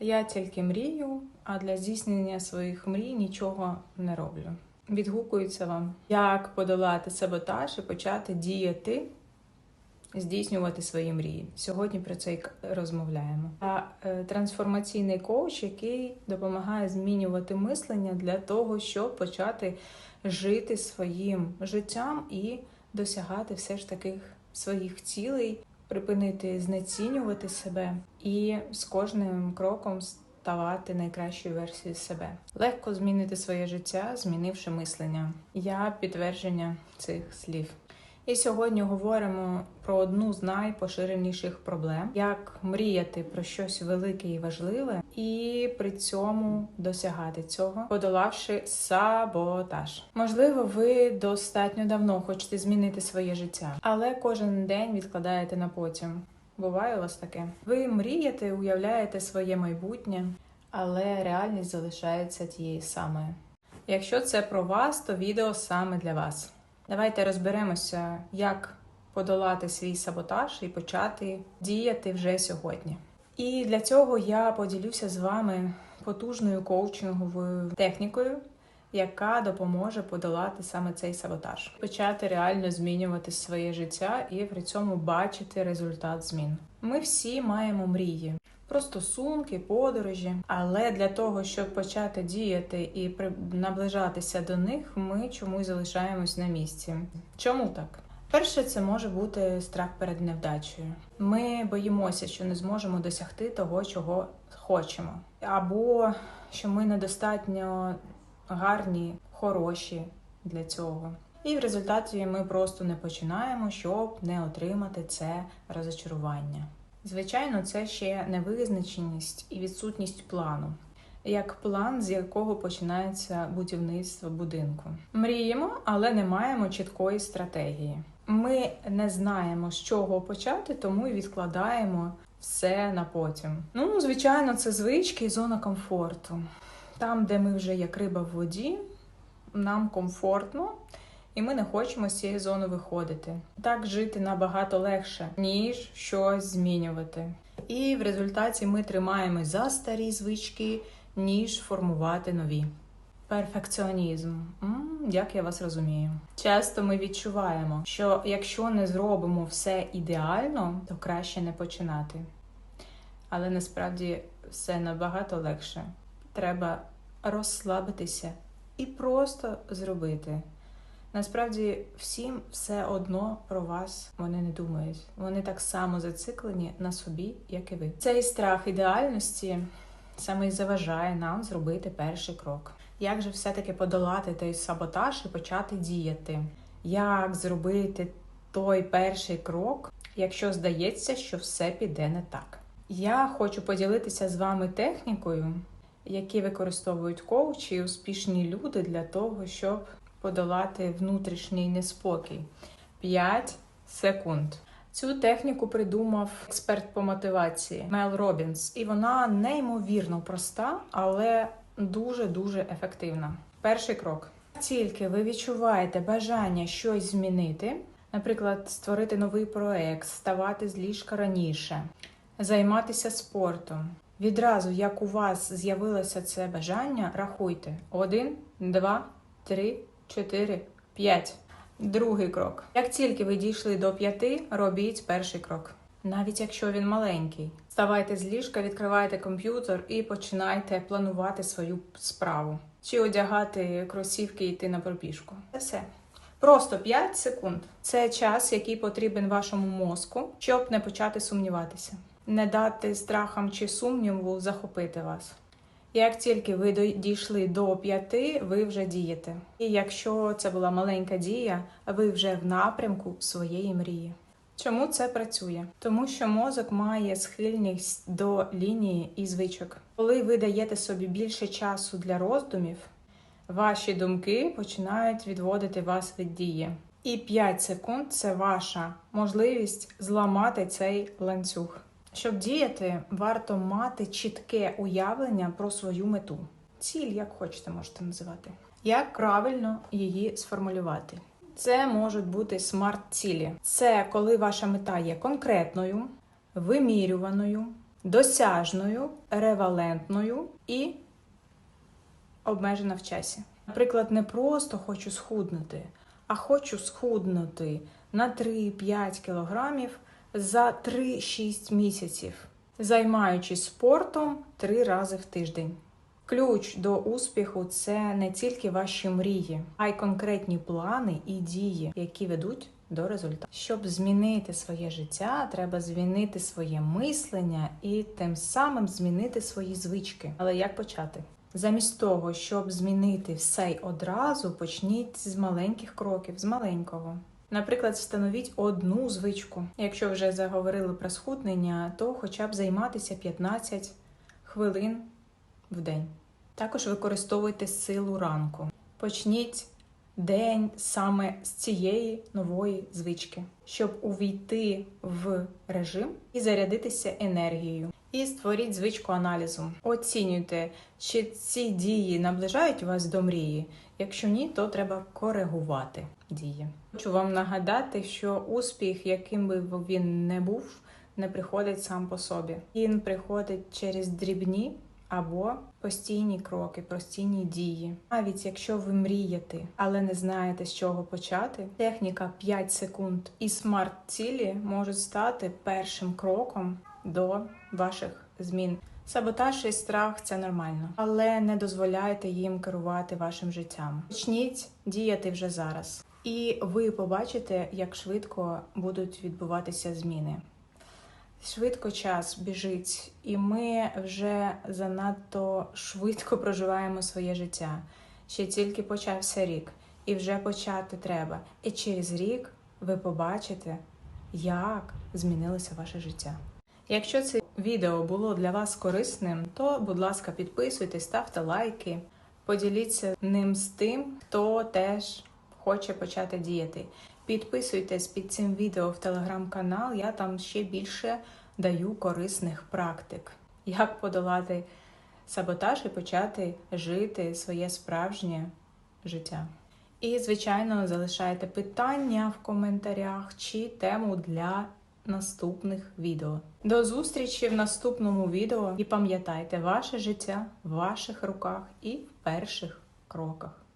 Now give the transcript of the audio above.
Я тільки мрію, а для здійснення своїх мрій нічого не роблю. Відгукується вам, як подолати саботаж і почати діяти, здійснювати свої мрії. Сьогодні про це розмовляємо. Я е, трансформаційний коуч, який допомагає змінювати мислення для того, щоб почати жити своїм життям і досягати все ж таких своїх цілей, припинити знецінювати себе і з кожним кроком ставати найкращою версією себе. Легко змінити своє життя, змінивши мислення. Я підтвердження цих слів. І сьогодні говоримо про одну з найпоширеніших проблем: як мріяти про щось велике і важливе, і при цьому досягати цього, подолавши саботаж. Можливо, ви достатньо давно хочете змінити своє життя, але кожен день відкладаєте на потім. Буває у вас таке. Ви мрієте, уявляєте своє майбутнє, але реальність залишається тією самою. Якщо це про вас, то відео саме для вас. Давайте розберемося, як подолати свій саботаж і почати діяти вже сьогодні. І для цього я поділюся з вами потужною коучинговою технікою, яка допоможе подолати саме цей саботаж, почати реально змінювати своє життя і при цьому бачити результат змін. Ми всі маємо мрії. Про стосунки, подорожі, але для того, щоб почати діяти і наближатися до них, ми чомусь залишаємось на місці. Чому так? Перше, це може бути страх перед невдачею. Ми боїмося, що не зможемо досягти того, чого хочемо, або що ми недостатньо гарні, хороші для цього. І в результаті ми просто не починаємо, щоб не отримати це розочарування. Звичайно, це ще невизначеність і відсутність плану, як план, з якого починається будівництво будинку. Мріємо, але не маємо чіткої стратегії. Ми не знаємо, з чого почати, тому і відкладаємо все на потім. Ну, звичайно, це звички і зона комфорту. Там, де ми вже як риба в воді, нам комфортно, і ми не хочемо з цієї зони виходити. Так жити набагато легше, ніж щось змінювати. І в результаті ми тримаємось за старі звички, ніж формувати нові. Перфекціонізм. м як я вас розумію. Часто ми відчуваємо, що якщо не зробимо все ідеально, то краще не починати. Але насправді все набагато легше. Треба розслабитися і просто зробити. Насправді всім все одно про вас вони не думають. Вони так само зациклені на собі, як і ви. Цей страх ідеальності саме й заважає нам зробити перший крок. Як же все-таки подолати той саботаж і почати діяти? Як зробити той перший крок, якщо здається, що все піде не так? Я хочу поділитися з вами технікою, які використовують коучі і успішні люди для того, щоб подолати внутрішній неспокій. 5 секунд. Цю техніку придумав експерт по мотивації Мел Робінс, і вона неймовірно проста, але дуже-дуже ефективна. Перший крок. Тільки ви відчуваєте бажання щось змінити, наприклад, створити новий проект, ставати з ліжка раніше, займатися спортом. Відразу, як у вас з'явилося це бажання, рахуйте: один, два, три, чотири, п'ять. Другий крок. Як тільки ви дійшли до п'яти, робіть перший крок. Навіть якщо він маленький. Вставайте з ліжка, відкривайте комп'ютер і починайте планувати свою справу. Чи одягати кросівки і йти на пробіжку. Це все. Просто 5 секунд. Це час, який потрібен вашому мозку, щоб не почати сумніватися, не дати страхам чи сумніву захопити вас. Як тільки ви дійшли до п'яти, ви вже дієте. І якщо це була маленька дія, ви вже в напрямку своєї мрії. Чому це працює? Тому що мозок має схильність до лінії і звичок. Коли ви даєте собі більше часу для роздумів, ваші думки починають відводити вас від дії. І 5 секунд це ваша можливість зламати цей ланцюг. Щоб діяти, варто мати чітке уявлення про свою мету. Ціль, як хочете, можете називати. Як правильно її сформулювати? Це можуть бути смарт-цілі. Це коли ваша мета є конкретною, вимірюваною, досяжною, ревалентною і обмежена в часі. Наприклад, не просто хочу схуднути, а хочу схуднути на 3-5 кілограмів за 3-6 місяців, займаючись спортом 3 рази в тиждень. Ключ до успіху це не тільки ваші мрії, а й конкретні плани і дії, які ведуть до результату. Щоб змінити своє життя, треба змінити своє мислення і тим самим змінити свої звички. Але як почати? Замість того, щоб змінити все одразу, почніть з маленьких кроків, з маленького. Наприклад, встановіть одну звичку. Якщо вже заговорили про схуднення, то хоча б займатися 15 хвилин в день. Також використовуйте силу ранку. Почніть день саме з цієї нової звички, щоб увійти в режим і зарядитися енергією. І створіть звичку аналізу. Оцінюйте, чи ці дії наближають вас до мрії. Якщо ні, то треба коригувати дії. Хочу вам нагадати, що успіх, яким би він не був, не приходить сам по собі. Він приходить через дрібні або постійні кроки, постійні дії. Навіть якщо ви мрієте, але не знаєте з чого почати, техніка 5 секунд і смарт-цілі можуть стати першим кроком до ваших змін. Саботаж і страх це нормально, але не дозволяйте їм керувати вашим життям. Почніть діяти вже зараз, і ви побачите, як швидко будуть відбуватися зміни. Швидко час біжить, і ми вже занадто швидко проживаємо своє життя. Ще тільки почався рік, і вже почати треба. І через рік ви побачите, як змінилося ваше життя. Якщо це відео було для вас корисним, то, будь ласка, підписуйтесь, ставте лайки, поділіться ним з тим, хто теж хоче почати діяти. Підписуйтесь під цим відео в телеграм-канал, я там ще більше даю корисних практик, як подолати саботаж і почати жити своє справжнє життя. І, звичайно, залишайте питання в коментарях чи тему для наступних відео. До зустрічі в наступному відео і пам'ятайте, ваше життя в ваших руках і в перших кроках.